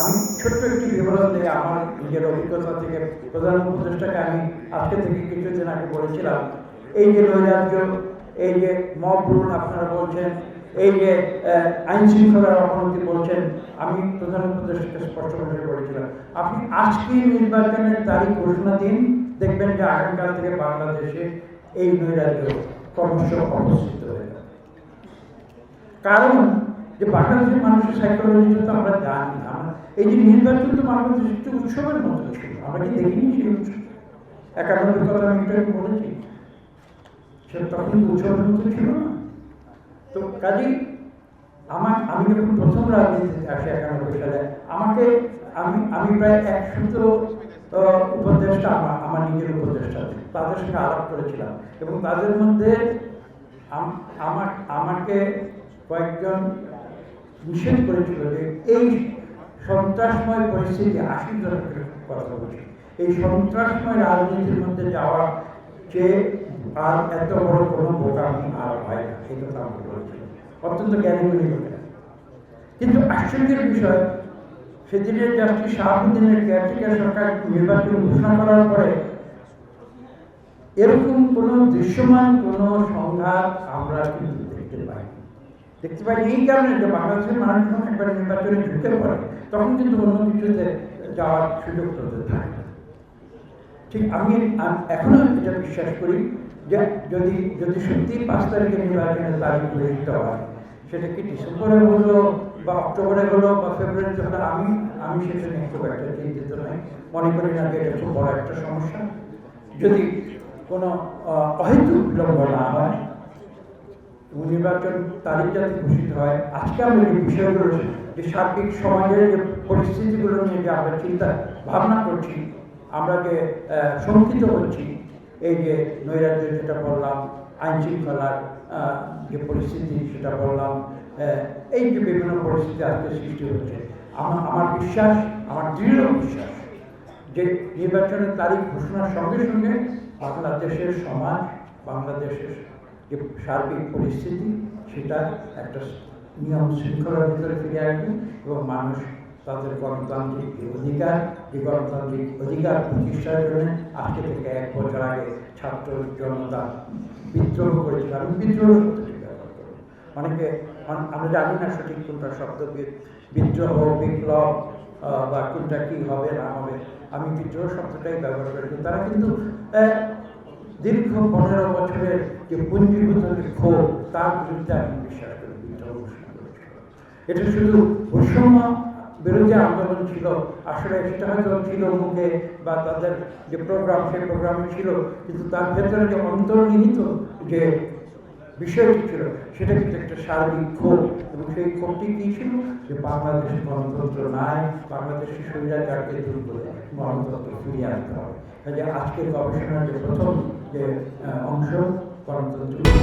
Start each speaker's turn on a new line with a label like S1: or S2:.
S1: আমি ছোট্ট একটি বিবরণ দিয়ে আমার নিজের অভিজ্ঞতা থেকে প্রধান উপদেষ্টাকে আমি আজকে থেকে কিছুদিন আগে বলেছিলাম, এই যে নৈরাজ্য, এই যে মব আপনারা বলছেন, এই যে আইন শৃঙ্খলার অবনতি বলছেন, আমি প্রধান উপদেষ্টাকে স্পষ্ট করে বলেছিলাম। আপনি আজকে নির্বাচনের তারিখ ঘোষণা দিন, দেখবেন যে আগামীকাল থেকে বাংলাদেশে এই নৈরাজ্য ক্রমশ অবস্থিত হয়ে যাবে। কারণ যে বাংলাদেশের মানুষের সাইকোলজি তো আমরা জানি। এই যে নির্বাচন তো বাংলাদেশের একটু উৎসবের মতো ছিল। আমরা কি দেখিনি সেই উৎসব? কথা আমি আগে বলেছি। সে তখন উৎসবের মতো ছিল না। তো কাজেই আমার আমি যখন প্রথম রাজনীতিতে আসি একানব্বই সালে আমাকে আমি আমি প্রায় আহ, উপদেষ্টা আমার আমার নিজের উপদেষ্টা তাদের আলাপ করেছিলাম। এবং তাদের মধ্যে আমাকে কয়েকজন নিষেধ করেছিল যে এই সন্ত্রাসময় পরিস্থিতি দশকের কথা বলছি। এই সন্ত্রাসময় রাজনীতির মধ্যে যাওয়া যে আর এত বড় কোনো বোকামি আর হয় না এই কথা আমাকে বলেছিল অত্যন্ত লোকেরা। কিন্তু আশ্চর্যের বিষয় সেদিনের জাস্টিস শাহাবুদ্দিনের কেয়ারটেকার সরকার নির্বাচন ঘোষণা করার পরে এরকম কোনো দৃশ্যমান কোনো সংঘাত আমরা কিন্তু দেখতে পাই দেখতে এই কারণে যে মানুষ যখন একবার নির্বাচনে ঢুকে পড়ে, তখন কিন্তু অন্য কিছুতে যাওয়ার সুযোগ তাদের থাকে ঠিক আমি আম- এখনও এটা বিশ্বাস করি যে যদি যদি সত্যি পাঁচ তারিখে নির্বাচনের তারিখ হয়, সেটা কি ডিসেম্বরে হলো বা অক্টোবরে হলো বা ফেব্রুয়ারিতে হলো, আমি আমি সেটা নিয়ে খুব একটা চিন্তিত নই। মনে করি না যে এটা খুব বড় একটা সমস্যা। যদি কোনো অহেতুক বিলম্ব না হয় এবং নির্বাচন তারিখ যাতে ঘোষিত হয়, আজকে আমরা যে বিষয়গুলো যে সার্বিক সমাজের যে পরিস্থিতিগুলো নিয়ে যে আমরা চিন্তা ভাবনা করছি, আমরা যে শঙ্কিত হচ্ছি, এই যে নৈরাজ্য যেটা বললাম, আইন শৃঙ্খলার যে পরিস্থিতি সেটা বললাম এই যে বিভিন্ন পরিস্থিতি আজকে সৃষ্টি হচ্ছে, আমার আমার বিশ্বাস, আমার দৃঢ় বিশ্বাস যে নির্বাচনের তারিখ ঘোষণার সঙ্গে সঙ্গে বাংলাদেশের সমাজ, বাংলাদেশের যে সার্বিক পরিস্থিতি সেটা একটা নিয়ম শৃঙ্খলার ভিতরে ফিরে আসবে এবং মানুষ তাদের গণতান্ত্রিক অধিকার, যে গণতান্ত্রিক অধিকার প্রতিষ্ঠার জন্য আজকে থেকে এক বছর আগে ছাত্র জনতা বিদ্রোহ করেছিল। আমি বিদ্রোহ অনেকে অন- আমরা জানি না সঠিক কোনটা শব্দ বিদ্রোহ, বিপ্লব বা কোনটা কি হবে, না হবে। আমি বিদ্রোহ শব্দটাই ব্যবহার করি। তারা কিন্তু দীর্ঘ পনেরো বছরের যে পুঞ্জীভূত ক্ষোভ তার বিরুদ্ধে আমি বিশ্বাস করি এটা শুধু বৈষম্য বিরোধী আন্দোলন ছিল, আসলে সেটা হয়তো ছিল মুখে বা তাদের যে প্রোগ্রাম সেই প্রোগ্রামে ছিল, কিন্তু তার ভেতরে যে অন্তর্নিহিত যে বিষয়টি ছিল, সেটা কিন্তু একটা সার্বিক ক্ষোভ। এবং সেই ক্ষোভটি কি ছিল? যে বাংলাদেশে গণতন্ত্র নাই বাংলাদেশের স্বৈরাচারকে দূর করে গণতন্ত্র ফিরিয়ে আনতে হবে। কাজে আজকের গবেষণার যে প্রথম যে অংশ গণতন্ত্র